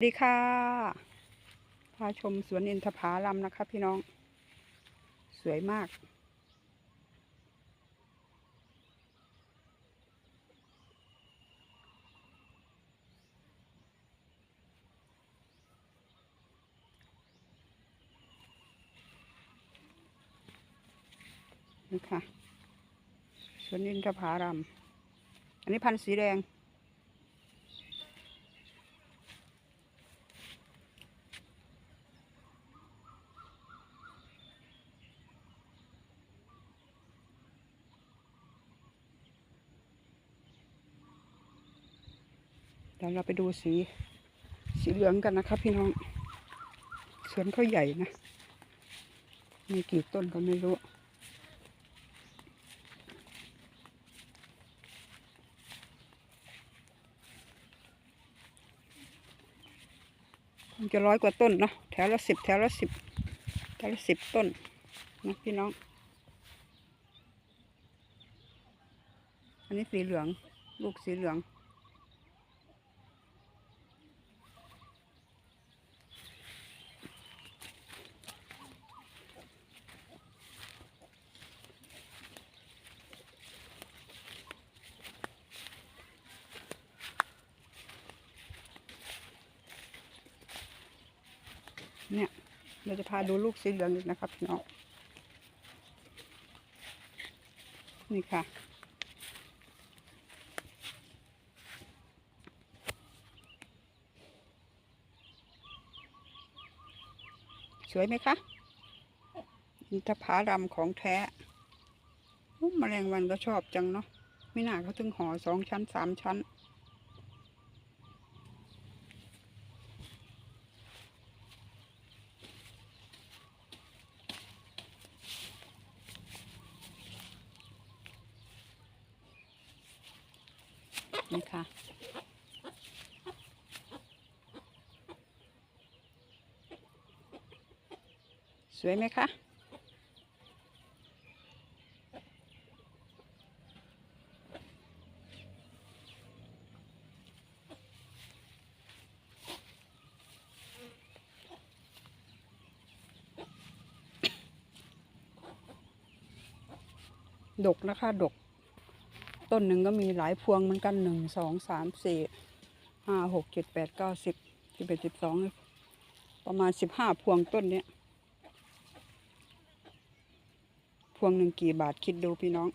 สวัสดีค่ะ พาชมสวนอินทผลัมนะคะพี่น้อง สวยมาก นี่ค่ะ สวนอินทผลัม อันนี้พันธุ์สีแดง เดี๋ยวเราไปดูสีสีเหลืองกันนะครับพี่น้อง สวนเขาใหญ่นะ มีกี่ต้นก็ไม่รู้คงจะร้อยกว่าต้นเนาะแถวละสิบแถวละสิบแถวละสิบต้นนะพี่น้อง อันนี้สีเหลือง ลูกสีเหลือง เนี่ย เราจะพาดูลูกสีเหลืองอีกนะครับพี่น้องนี่ค่ะ สวยไหมคะอินทผลัมของแท้อุ๊ยแมลงวันก็ชอบจังเนาะไม่น่าเขาถึงห่อสองชั้นสามชั้น นี่ค่ะสวยไหมคะดกนะคะ ดก ต้นหนึ่งก็มีหลายพวงเหมือนกันหนึ่งสองสามสี่ห้าหกเจ็ดแปดเก้าสิบสิบเอ็ดสิบสองประมาณสิบห้าพวงต้นเนี้ยพวงหนึ่งกี่บาทคิดดูพี่น้อง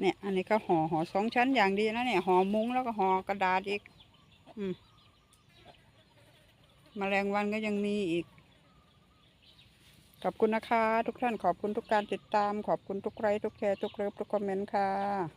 เนี่ย อันนี้ก็ห่อห่อสองชั้นอย่างดีนะเนี่ยห่อมุ้งแล้วก็ห่อกระดาษอีก อืมมแมลงวันก็ยังมีอีก ขอบคุณนะคะ ทุกท่านขอบคุณทุกการติดตาม ขอบคุณทุกไลค์ทุกแชร์ทุกเลิฟทุกคอมเมนต์ค่ะ